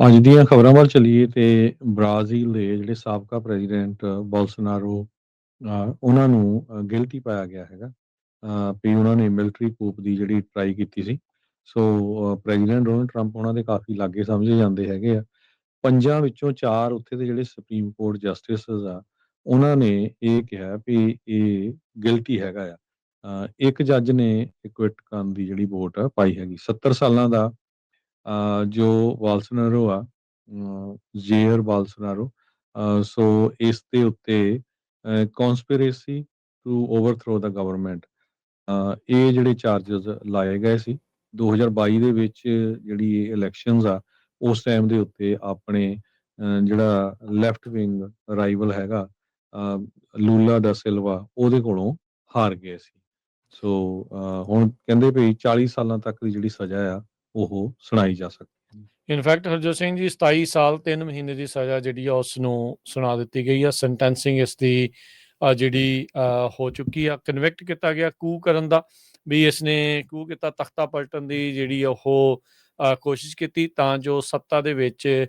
ਅੱਜ ਦੀਆਂ ਖਬਰਾਂ ਵੱਲ ਚੱਲੀਏ ਤੇ ਬ੍ਰਾਜ਼ੀਲ ਦੇ ਜਿਹੜੇ ਸਾਬਕਾ ਪ੍ਰੈਜ਼ੀਡੈਂਟ ਬੋਲਸੋਨਾਰੋ ਅ, ਉਹਨਾਂ ਨੂੰ ਅ, ਗਿਲਟੀ ਪਾਇਆ ਗਿਆ ਹੈਗਾ। ਅ, ਵੀ ਉਹਨਾਂ ਨੇ ਮਿਲਟਰੀ ਕੂਪ ਦੀ ਜਿਹੜੀ ਟਰਾਈ ਕੀਤੀ ਸੀ। ਸੋ ਪ੍ਰੈਜ਼ੀਡੈਂਟ ਡੋਨਲਡ ਟਰੰਪ ਉਹਨਾਂ ਦੇ ਕਾਫੀ ਲਾਗੇ ਸਮਝੇ ਜਾਂਦੇ ਹੈਗੇ ਆ। ਪੰਜਾਂ ਵਿੱਚੋਂ ਚਾਰ ਉੱਥੇ ਦੇ ਜਿਹੜੇ ਸੁਪਰੀਮ ਕੋਰਟ ਜਸਟਿਸਸ ਆ ਉਹਨਾਂ ਨੇ ਇਹ ਕਿਹਾ ਵੀ ਇਹ ਗਿਲਟੀ ਹੈਗਾ ਆ। ਅ, ਇੱਕ ਜੱਜ ਨੇ ਇਕਵਿਟ ਕਰਨ ਦੀ ਜਿਹੜੀ ਵੋਟ ਆ ਪਾਈ ਹੈਗੀ। 70 ਸਾਲਾਂ ਦਾ ਜੋ ਬਾਲਸੋਨਾਰੋ ਆ ਜੇਅਰ ਬਾਲਸੋਨਾਰੋ ਸੋ ਇਸ ਦੇ ਉੱਤੇ conspiracy to overthrow the government ਇਹ ਜਿਹੜੇ ਚਾਰजेस ਲਾਏ ਗਏ ਸੀ 2022 ਦੇ ਵਿੱਚ ਜਿਹੜੀ ਇਹ ਇਲੈਕਸ਼ਨਸ ਆ ਉਸ ਟਾਈਮ ਦੇ ਉੱਤੇ ਆਪਣੇ ਜਿਹੜਾ ਲੈਫਟ ਵਿੰਗ ਰਾਈਵਲ ਹੈਗਾ ਲੂਲਾ ਦਾ ਸਿਲਵਾ ਉਹਦੇ ਕੋਲੋਂ ਹਾਰ ਗਏ ਸੀ ਸੋ ਹੁਣ ਕਹਿੰਦੇ ਵੀ 40 ਸਾਲਾਂ ਤੱਕ ਦੀ ਜਿਹੜੀ ਸਜ਼ਾ ਆ ਉਹ ਸੁਣਾਈ ਜਾ ਸਕਦੀ ਹੈ। ਇਨਫੈਕਟ ਹਰਜੋਤ ਸਿੰਘ ਜੀ 27 ਸਾਲ 3 ਮਹੀਨੇ ਦੀ ਸਜ਼ਾ ਜਿਹੜੀ ਆ, ਉਸ ਨੂੰ ਸੁਣਾ ਦਿੱਤੀ ਗਈ ਆ। ਸੈਂਟੈਂਸਿੰਗ ਇਸ ਦੀ ਜਿਹੜੀ ਹੋ ਚੁੱਕੀ ਆ। ਕਨਵਿਕਟ ਕੀਤਾ ਗਿਆ ਕੂ ਕਰਨ ਦਾ, ਵੀ ਇਸ ਨੇ ਕੂ ਕੀਤਾ, ਤਖਤਾ ਪਲਟਣ ਦੀ ਜਿਹੜੀ ਉਹ ਕੋਸ਼ਿਸ਼ ਕੀਤੀ, ਤਾਂ ਜੋ ਸੱਤਾ ਦੇ ਵਿੱਚ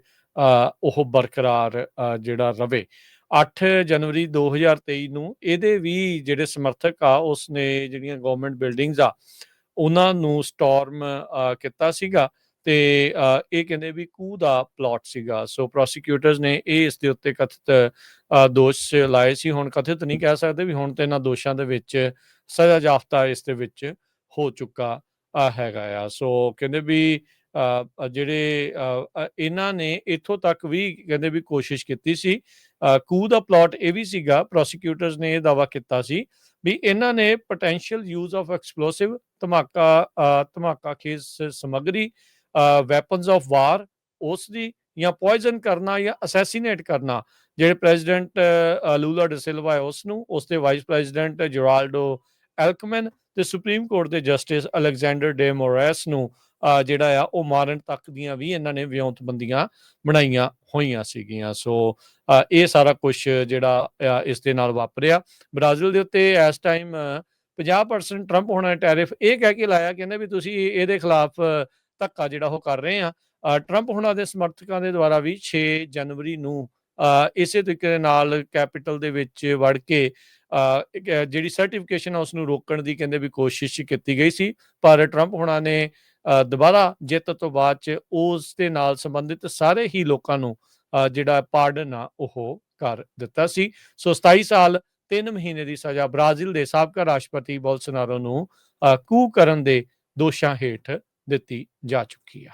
ਉਹ ਬਰਕਰਾਰ ਜਿਹੜਾ ਰਵੇ। 8 ਜਨਵਰੀ 2023 ਨੂੰ ਇਹਦੇ ਵੀ ਜਿਹੜੇ ਸਮਰਥਕ ਆ ਉਸ ਨੇ ਜਿਹੜੀਆਂ ਗਵਰਨਮੈਂਟ ਬਿਲਡਿੰਗਸ ਆ ਉਹਨਾਂ ਨੂੰ ਸਟਾਰਮ ਕੀਤਾ ਸੀਗਾ ਤੇ ਇਹ ਕਹਿੰਦੇ ਵੀ ਕੂ ਦਾ ਪਲਾਟ ਸੀਗਾ। ਸੋ ਪ੍ਰੋਸੀਕਿਊਟਰਸ ਨੇ ਇਹ ਇਸ ਦੇ ਉੱਤੇ ਕਥਿਤ ਦੋਸ਼ ਲਾਏ ਸੀ। ਹੁਣ ਕਥਿਤ ਨਹੀਂ ਕਹਿ ਸਕਦੇ ਵੀ ਹੁਣ ਤੇ ਇਹਨਾਂ ਦੋਸ਼ਾਂ ਦੇ ਵਿੱਚ ਸਜ਼ਾ ਜਾਫਤਾ ਇਸ ਦੇ ਵਿੱਚ ਹੋ ਚੁੱਕਾ ਹੈਗਾ ਆ। ਸੋ ਕਹਿੰਦੇ ਵੀ ਜਿਹੜੇ ਇਹਨਾਂ ਨੇ ਇੱਥੋਂ ਤੱਕ ਵੀ ਕਹਿੰਦੇ ਵੀ ਕੋਸ਼ਿਸ਼ ਕੀਤੀ ਸੀ। ਕੂ ਦਾ ਪਲਾਟ ਇਹ ਵੀ ਸੀਗਾ ਪ੍ਰੋਸੀਕਿਊਟਰਸ ਨੇ ਇਹ ਦਾਵਾ ਕੀਤਾ ਸੀ ਵੀ ਇਹਨਾਂ ਨੇ ਪੋਟੈਂਸ਼ੀਅਲ ਯੂਜ਼ ਆਫ ਐਕਸਪਲੋਸਿਵ ਧਮਾਕਾ ਧਮਾਕਾ ਖੇਸ ਸਮੱਗਰੀ ਵੈਪਨਸ ਆਫ ਵਾਰ ਉਸ ਦੀ ਜਾਂ ਪੋਇਜ਼ਨ ਕਰਨਾ ਜਾਂ ਅਸੈਸੀਨੇਟ ਕਰਨਾ, ਜਿਹੜੇ ਪ੍ਰੈਜ਼ੀਡੈਂਟ ਲੂਲਾ ਡ ਸਿਲਵਾ ਹੈ ਉਸ ਨੂੰ ਉਸ ਦੇ ਵਾਈਸ ਪ੍ਰੈਜ਼ੀਡੈਂਟ ਜੈਰਾਲਡੋ ਐਲਕਮਨ ਤੇ ਸੁਪਰੀਮ ਕੋਰਟ ਦੇ ਜਸਟਿਸ ਅਲੈਗਜ਼ੈਂਡਰ ਡੇ ਮੋਰੈਸ ਨੂੰ ਜਿਹੜਾ ਆ ਉਹ ਮਾਰਨ ਤੱਕ ਦੀਆਂ ਵੀ ਇਹਨਾਂ ਨੇ ਵਿਉਂਤਬੰਦੀਆਂ ਬਣਾਈਆਂ ਹੋਈਆਂ ਸੀਗੀਆਂ। ਸੋ ਇਹ ਸਾਰਾ ਕੁਝ ਜਿਹੜਾ ਅ, ਇਸ ਦੇ ਨਾਲ ਵਾਪਰਿਆ। ਬ੍ਰਾਜ਼ੀਲ ਦੇ ਉੱਤੇ ਇਸ ਟਾਈਮ 50% ਟਰੰਪ ਹੋਣਾ ਟੈਰਿਫ ਇਹ ਕਹਿ ਕੇ ਲਾਇਆ ਕਹਿੰਦੇ ਵੀ ਤੁਸੀਂ ਇਹਦੇ ਖਿਲਾਫ ਧੱਕਾ ਜਿਹੜਾ ਉਹ ਕਰ ਰਹੇ ਆ। ਟਰੰਪ ਹੋਣਾ ਦੇ ਸਮਰਥਕਾਂ ਦੇ ਦੁਆਰਾ ਵੀ 6 ਜਨਵਰੀ ਨੂੰ ਅ, ਇਸੇ ਤਰੀਕੇ ਦੇ ਨਾਲ ਕੈਪੀਟਲ ਦੇ ਵਿੱਚ ਵੜ ਕੇ ਅ, ਜਿਹੜੀ ਸਰਟੀਫਿਕੇਸ਼ਨ ਆ ਉਸ ਨੂੰ ਰੋਕਣ ਦੀ ਕਹਿੰਦੇ ਵੀ ਕੋਸ਼ਿਸ਼ ਕੀਤੀ ਗਈ ਸੀ। ਪਰ ਟਰੰਪ ਹੋਣਾ ਨੇ ਦੁਬਾਰਾ ਜਿੱਤ ਤੋਂ ਬਾਅਦ ਚ ਉਸ ਦੇ ਨਾਲ ਸੰਬੰਧਿਤ ਸਾਰੇ ਹੀ ਲੋਕਾਂ ਨੂੰ ਅ, ਜਿਹੜਾ ਪਾਰਡਨ ਆ ਉਹ ਕਰ ਦਿੱਤਾ ਸੀ। ਸੋ 27 ਸਾਲ 3 ਮਹੀਨੇ ਦੀ ਸਜ਼ਾ ਬ੍ਰਾਜ਼ੀਲ ਦੇ ਸਾਬਕਾ ਰਾਸ਼ਟਰਪਤੀ ਬੋਲਸਨਾਰੋ ਨੂੰ ਅ, ਕੂ ਕਰਨ ਦੇ ਦੋਸ਼ਾਂ ਹੇਠ ਦਿੱਤੀ ਜਾ ਚੁੱਕੀ ਆ।